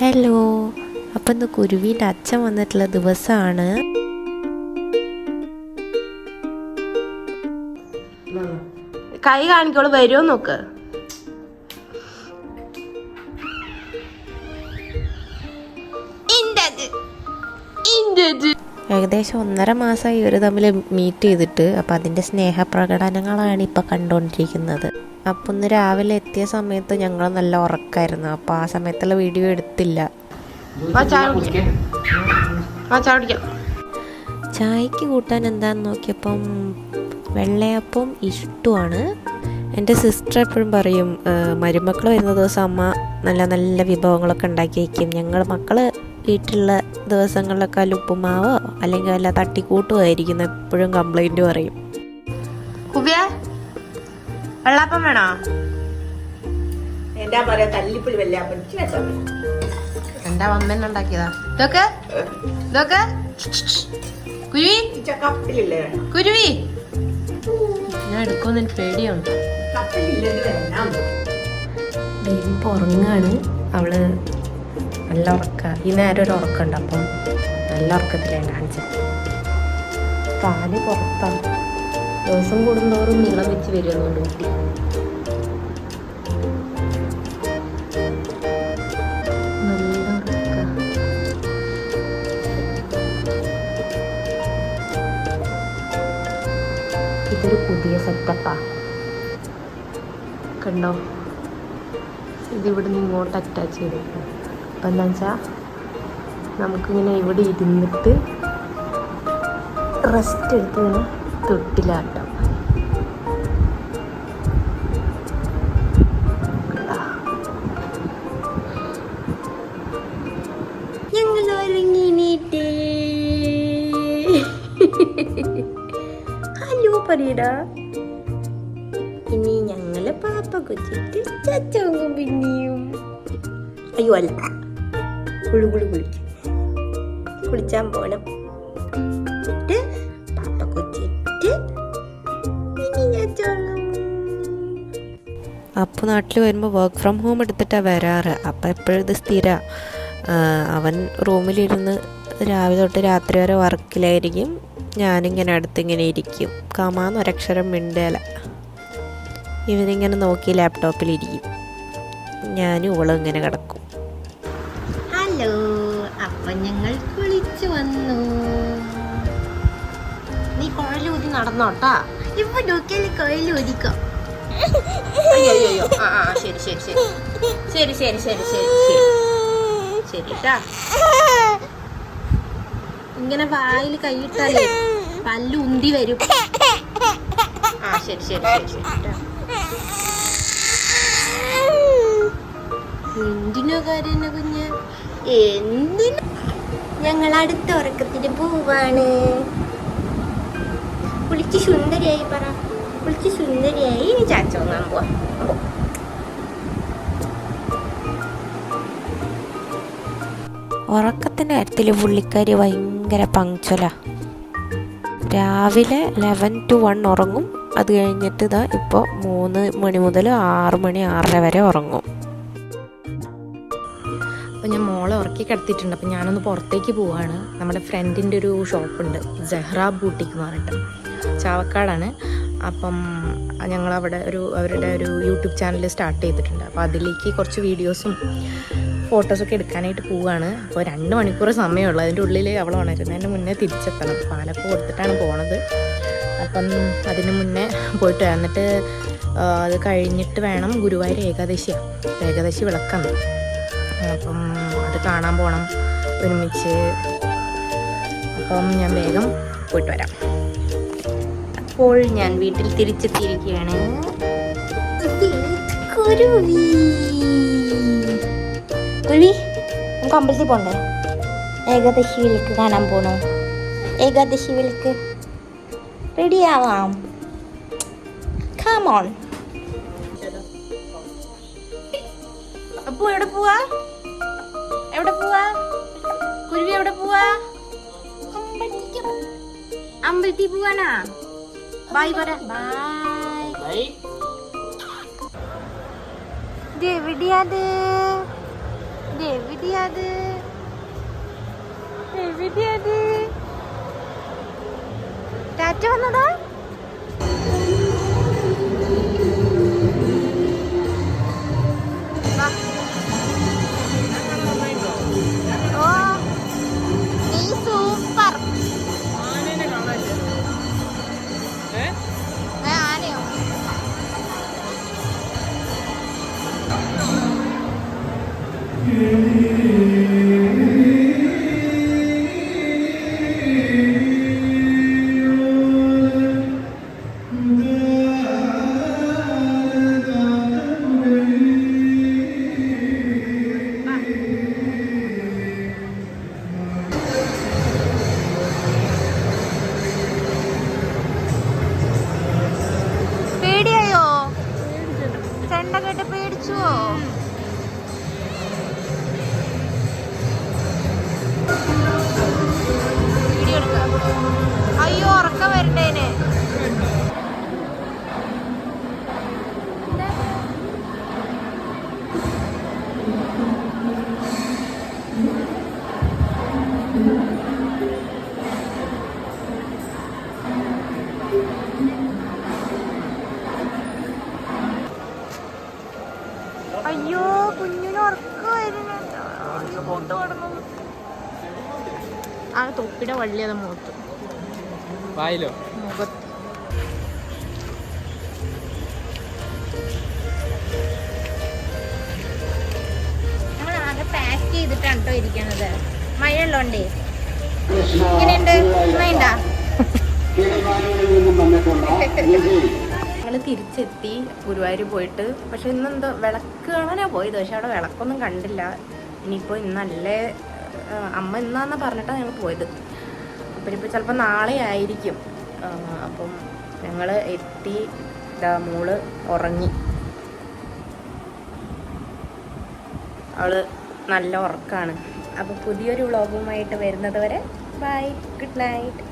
Hello അപ്പം ഇന്ന് കുരുവിന്റെ അച്ഛൻ വന്നിട്ടുള്ള ദിവസമാണ് കൈ കാണിക്കോളൂ വരുമോ നോക്ക്. ഏകദേശം ഒന്നര മാസമായി ഇവർ തമ്മിൽ മീറ്റ് ചെയ്തിട്ട് അപ്പം അതിന്റെ സ്നേഹപ്രകടനങ്ങളാണ് ഇപ്പോൾ കണ്ടുകൊണ്ടിരിക്കുന്നത് അപ്പം ഇന്ന് രാവിലെ എത്തിയ സമയത്ത് ഞങ്ങൾ നല്ല ഉറക്കായിരുന്നു. അപ്പോൾ ആ സമയത്തുള്ള വീഡിയോ എടുത്തില്ല. ചായക്ക് കൂട്ടാൻ എന്താന്ന് നോക്കിയപ്പം വെള്ളയപ്പം ഇഷ്ടമാണ്. എന്റെ സിസ്റ്റർ എപ്പോഴും പറയും മരുമക്കൾ വരുന്ന ദിവസം അമ്മ നല്ല നല്ല വിഭവങ്ങളൊക്കെ ഉണ്ടാക്കി വയ്ക്കും ഞങ്ങൾ മക്കൾ വീട്ടിലുള്ള ദിവസങ്ങളിലൊക്കെ അല്ല ഉപ്പുമാവോ അല്ലെങ്കിൽ വല്ല തട്ടിക്കൂട്ടുമായിരിക്കും എപ്പോഴും കംപ്ലൈന്റ് പറയും. വെള്ളാപ്പം വേണോ? എന്താ പറയാ തല്ലിപ്പുളി വെള്ളാപ്പം. എന്റെ അമ്മ ഉണ്ടാക്കിയതാ. ഇതൊക്കെ? ഇതൊക്കെ? കുരുവി? കുരുവി? ഞാൻ എടുക്കുമെന്ന് എനിക്ക് പേടിയുണ്ട്. ഇപ്പോൾ ഉറങ്ങാണ്. അവൾ നല്ല ഉറക്ക. ഈ നേരം ഒരു ഉറക്കമുണ്ട് അപ്പം നല്ല ഉറക്കത്തിലാണ് കാണിച്ചത് പാൽ പുറത്താണ്. ദിവസം കൂടുന്തോറും നീളം വെച്ച് വരുന്നുണ്ട് കുട്ടി ഇതൊരു പുതിയ സെറ്റപ്പാ കണ്ടോ? ഇതിവിടെ നിന്ന് ഇങ്ങോട്ട് അറ്റാച്ച് ചെയ്തു അപ്പം എന്താ വെച്ചാൽ നമുക്കിങ്ങനെ ഇവിടെ ഇരുന്നിട്ട് റെസ്റ്റ് എടുത്ത് ഇങ്ങനെ തൊട്ടിലാട്ടാം. ഞങ്ങൾ ഒരുങ്ങിനീട്ട് ഹലോ പറയടാ. ഇനി ഞങ്ങളെ പാപ്പ കൊച്ചിട്ട് ചച്ചോങ്ങും പിന്നെയും. അയ്യോ അല്ല. കുളു കുളു കുളിക്കും. കുളിച്ചാൻ പോണം. അപ്പോൾ നാട്ടിൽ വരുമ്പോൾ വർക്ക് ഫ്രം ഹോം എടുത്തിട്ടാണ് വരാറ്. അപ്പോൾ എപ്പോഴും ഇത് സ്ഥിര. അവൻ റൂമിലിരുന്ന് രാവിലെ തൊട്ട് രാത്രി വരെ വർക്കിലായിരിക്കും. ഞാനിങ്ങനെ അടുത്തിങ്ങനെ ഇരിക്കും. കമാന്ന് ഒരക്ഷരം മിണ്ടല. ഇവനിങ്ങനെ നോക്കി ലാപ്ടോപ്പിലിരിക്കും. ഞാനും ഇവളും ഇങ്ങനെ കിടക്കും. ഹലോ അപ്പം ഞങ്ങൾ കുളിച്ചു വന്നു. നീ കുഴലൂതി നടന്നോട്ടാ? ഇപ്പൊ നോക്കിയാൽ കൊയിലൂതിക്കോ അയ്യോ അയ്യോ അയ്യോ. ആ ആ ശരി ശരി ശരി. ശരി ശരി ശരി ശരി ശരി. ശരി ഇങ്ങനെ വായിൽ കൈയിട്ടാലേ പല്ല് ഉന്തി വരും. ആ ശരി ശരി ശരി ശരി. എന്തിനോ കാര്യം കുഞ്ഞ്? എന്തിനു? ഞങ്ങൾ അടുത്ത ഉറക്കത്തിന് പോവാണ്. കുളിച്ച് സുന്ദരിയായി പറ. കുളിച്ച് സുന്ദരിയായി ഇനി ചാച്ച ഒന്നാൻ പോവാ ഉറക്കത്തിന്റെ കാര്യത്തിൽ പുള്ളിക്കാരി ഭയങ്കര പങ്ക്ച്വല രാവിലെ ലെവൻ ടു വൺ ഉറങ്ങും. അത് കഴിഞ്ഞിട്ട് ഇതാ ഇപ്പോൾ മൂന്ന് മണി മുതൽ ആറ് മണി ആറര വരെ ഉറങ്ങും. അപ്പോൾ ഞാൻ മോളെ ഉറക്കി കിടത്തിയിട്ടുണ്ട്. അപ്പോൾ ഞാനൊന്ന് പുറത്തേക്ക് പോവാണ്. നമ്മുടെ ഫ്രണ്ടിന്റെ ഒരു ഷോപ്പുണ്ട് ജഹ്റ ബൂട്ടിക്ക് എന്ന് പറഞ്ഞിട്ട്. ചാവക്കാടാണ്. അപ്പം ഞങ്ങളവിടെ ഒരു അവരുടെ ഒരു യൂട്യൂബ് ചാനൽ സ്റ്റാർട്ട് ചെയ്തിട്ടുണ്ട്. അപ്പോൾ അതിലേക്ക് കുറച്ച് വീഡിയോസും ഫോട്ടോസൊക്കെ എടുക്കാനായിട്ട് പോവുകയാണ് അപ്പോൾ രണ്ട് മണിക്കൂർ സമയമുള്ളൂ. അതിന്റെ ഉള്ളിൽ അവൾ ഉണരുന്നതിന് മുന്നേ തിരിച്ചെത്തണം. പാലൊക്കെ കൊടുത്തിട്ടാണ് പോണത്. അപ്പം അതിന് മുന്നേ പോയിട്ട് എന്നിട്ട് അത് കഴിഞ്ഞിട്ട് വേണം ഗുരുവായൂർ ഏകാദശിയാണ് ഏകാദശി വിളക്കാണ് അപ്പം അത് കാണാൻ പോകണം ഒരുമിച്ച്. അപ്പം ഞാൻ വേഗം പോയിട്ട് വരാം. അപ്പോൾ ഞാൻ വീട്ടിൽ തിരിച്ചെത്തിയിരിക്കുകയാണ്. കുരുവി കുരുവി നമുക്ക് അമ്പലത്തിൽ പോണ്ടേ? ഏകാദശി വിളക്ക് കാണാൻ പോണു. ഏകാദശി വിളക്ക് റെഡി ആവാം. കാമോൺ അപ്പു എവിടെ പോവാ? എവിടെ പോവാ? കുരുവി എവിടെ പോവാ? അമ്പലത്തിൽ പോവാനാ? ബൈ പറ ബൈ ഇത് എവിടെയാത് ഇത് എവിടെയത് എവിടെയത് ടാറ്റ വന്നതാ? കടന്നു ആ തൊപ്പിയുടെ വള്ളി അത് മുഖത്ത്. വായിലോ? മുഖത്ത്. നമ്മൾ ആകെ പാക്ക് ചെയ്തിട്ടാണ് കേട്ടോ ഇരിക്കണത്. മഴയുള്ളോണ്ടേ. എങ്ങനെയുണ്ട് നന്നായിണ്ടാ ഞങ്ങൾ തിരിച്ചെത്തി ഗുരുവായൂർ പോയിട്ട്. പക്ഷെ ഇന്നെന്തോ വിളക്ക് കാണാനാ പോയത്. പക്ഷെ അവിടെ വിളക്കൊന്നും കണ്ടില്ല. ഇനിയിപ്പോൾ ഇന്ന് നല്ല അമ്മ ഇന്നാന്നാ പറഞ്ഞിട്ടാണ് ഞങ്ങൾ പോയത്. അപ്പം ഇനിയിപ്പോൾ ചിലപ്പോൾ നാളെ ആയിരിക്കും. അപ്പം ഞങ്ങൾ എത്തി ഇതാ മോൾ ഉറങ്ങി അവൾ നല്ല ഉറക്കാണ് അപ്പോൾ പുതിയൊരു വ്ളോഗുമായിട്ട് വരുന്നത് വരെ ബൈ ഗുഡ് നൈറ്റ്.